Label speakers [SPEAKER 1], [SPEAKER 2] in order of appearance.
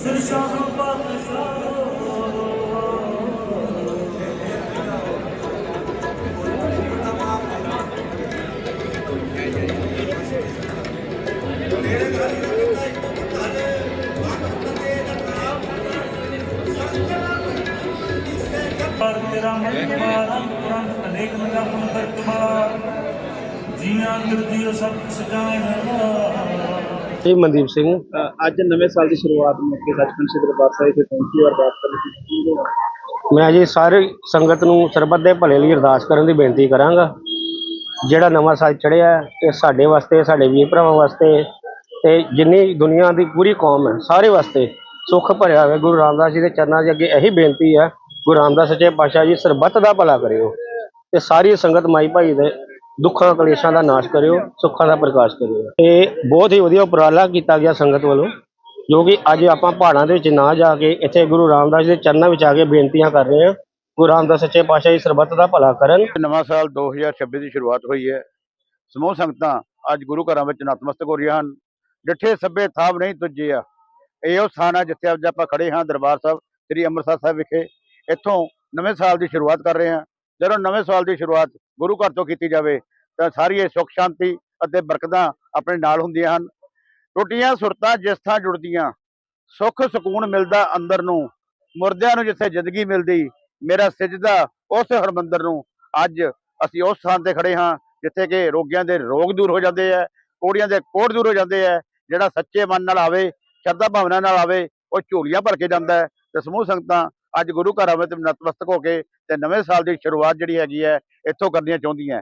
[SPEAKER 1] Sirsha Rupa ਪਰ ਤੇਰਾ ਮਹਿਮਾਨ ਤੁਰੰਤ ਅਨੇਕ ਨਗਾ ਤੁਮ ਕਰਤਵਾ ਜੀਆਂ ਦਿਰਜੀਓ ਸਭ ਸਜਾਣਾ
[SPEAKER 2] ਇਹ ਮਨਦੀਪ ਸਿੰਘ।
[SPEAKER 3] ਅੱਜ ਨਵੇਂ ਸਾਲ ਦੀ ਸ਼ੁਰੂਆਤ ਮੌਕੇ ਸੱਚਖੰਡ ਸ੍ਰੀ ਦਰਬਾਰ ਸਾਹਿਬ ਤੇ ਪਹੁੰਚੀ ਅਰਦਾਸ ਕਰਨ ਦੀ ਕੀ ਹੋਣਾ
[SPEAKER 2] ਮੈਂ ਜੀ ਸਾਰੀ ਸੰਗਤ ਨੂੰ ਸਰਬੱਤ ਦੇ ਭਲੇ ਲਈ ਅਰਦਾਸ ਕਰਨ ਦੀ ਬੇਨਤੀ ਕਰਾਂਗਾ। ਜਿਹੜਾ ਨਵਾਂ ਸਾਲ ਚੜ੍ਹਿਆ ਹੈ, ਇਹ ਸਾਡੇ ਵਾਸਤੇ ਸਾਡੇ ਵੀਰ ਭਰਾਵਾਂ ਵਾਸਤੇ ਤੇ ਜਿੰਨੀ ਦੁਨੀਆ ਦੀ ਪੂਰੀ ਕੌਮ ਹੈ ਸਾਰੇ ਵਾਸਤੇ ਸੁੱਖ ਭਰਿਆ ਹੋਵੇ ਗੁਰੂ ਰਾਮਦਾਸ ਜੀ ਦੇ ਚਰਨਾਂ ਦੇ ਅੱਗੇ ਇਹੀ ਬੇਨਤੀ ਹੈ ਗੁਰੂ ਰਾਮਦਾਸ ਸੱਚੇ ਪਾਤਸ਼ਾਹ ਜੀ ਸਰਬੱਤ ਦਾ ਭਲਾ ਕਰਿਓ ਤੇ ਸਾਰੀ ਸੰਗਤ ਮਾਈ ਭਾਈ ਦੇ ਦੁੱਖਾਂ ਕਲੇਸ਼ਾਂ ਦਾ ਨਾਸ਼ ਕਰਿਓ, ਸੁੱਖਾਂ ਦਾ ਪ੍ਰਕਾਸ਼ ਕਰਿਓ। ਇਹ ਬਹੁਤ ਹੀ ਵਧੀਆ ਉਪਰਾਲਾ ਕੀਤਾ ਗਿਆ ਸੰਗਤ ਵੱਲੋਂ, ਜੋ ਕਿ ਅੱਜ ਆਪਾਂ ਪਹਾੜਾਂ ਦੇ ਵਿੱਚ ਨਾ ਜਾ ਕੇ ਇੱਥੇ ਗੁਰੂ ਰਾਮਦਾਸ ਜੀ ਦੇ ਚਰਨਾਂ ਵਿੱਚ ਆ ਕੇ ਬੇਨਤੀਆਂ ਕਰ ਰਹੇ ਹਾਂ। ਗੁਰੂ ਰਾਮਦਾਸ ਸੱਚੇ ਪਾਤਸ਼ਾਹ ਜੀ ਸਰਬੱਤ ਦਾ ਭਲਾ ਕਰਨ।
[SPEAKER 4] ਨਵਾਂ ਸਾਲ 2026 ਦੀ ਸ਼ੁਰੂਆਤ ਹੋਈ ਹੈ। ਸਮੂਹ ਸੰਗਤਾਂ ਅੱਜ ਗੁਰੂ ਘਰਾਂ ਵਿੱਚ ਨਤਮਸਤਕ ਹੋ ਰਹੀਆਂ ਹਨ। ਡਿੱਠੇ ਸੱਬੇ ਥਾਪ ਨਹੀਂ ਤੁੱਜੇ ਆ। ਇਹ ਉਹ ਸਥਾਨ ਹੈ ਜਿੱਥੇ ਅੱਜ ਆਪਾਂ ਖੜੇ ਹਾਂ, ਦਰਬਾਰ ਸਾਹਿਬ, ਸ੍ਰੀ ਅੰਮ੍ਰਿਤਸਰ ਸਾਹਿਬ ਵਿਖੇ। ਇੱਥੋਂ ਨਵੇਂ ਸਾਲ ਦੀ ਸ਼ੁਰੂਆਤ ਕਰ ਰਹੇ ਹਾਂ। ਜਦੋਂ ਨਵੇਂ ਸਾਲ ਦੀ ਸ਼ੁਰੂਆਤ ਗੁਰੂ ਘਰ ਤੋਂ ਕੀਤੀ ਜਾਵੇ, ਤਾਂ ਸਾਰੀ ਇਹ ਸੁੱਖ ਸ਼ਾਂਤੀ ਅਤੇ ਬਰਕਤਾਂ ਆਪਣੇ ਨਾਲ ਹੁੰਦੀਆਂ ਹਨ। ਟੁੱਟੀਆਂ ਸੁਰਤਾਂ ਜਿਸ ਥਾਂ ਜੁੜਦੀਆਂ, ਸੁੱਖ ਸਕੂਨ ਮਿਲਦਾ ਅੰਦਰ ਨੂੰ, ਮੁਰਦਿਆਂ ਨੂੰ ਜਿੱਥੇ ਜ਼ਿੰਦਗੀ ਮਿਲਦੀ, ਮੇਰਾ ਸਿਜਦਾ ਉਸ ਹਰਮੰਦਰ ਨੂੰ। ਅੱਜ ਅਸੀਂ ਉਸ ਥਾਂ ਤੇ ਖੜੇ ਹਾਂ, ਜਿੱਥੇ ਕਿ ਰੋਗੀਆਂ ਦੇ ਰੋਗ ਦੂਰ ਹੋ ਜਾਂਦੇ ਆ, ਕੋੜੀਆਂ ਦੇ ਕੋੜ ਦੂਰ ਹੋ ਜਾਂਦੇ ਆ, ਜਿਹੜਾ ਸੱਚੇ ਮਨ ਨਾਲ ਆਵੇ, ਸ਼ਰਧਾ ਭਾਵਨਾ ਨਾਲ ਆਵੇ, ਉਹ ਝੋਲੀਆਂ ਭਰ ਕੇ ਜਾਂਦਾ ਹੈ ਤੇ ਸਮੂਹ ਸੰਗਤਾਂ ਅੱਜ ਗੁਰੂ ਘਰਾਂ ਵਿੱਚ ਨਤਮਸਤਕ ਹੋ ਕੇ ਤੇ ਨਵੇਂ ਸਾਲ ਦੀ ਸ਼ੁਰੂਆਤ ਜਿਹੜੀ ਹੈਗੀ ਹੈ, ਇੱਥੋਂ ਕਰਨੀਆਂ ਚਾਹੁੰਦੀਆਂ।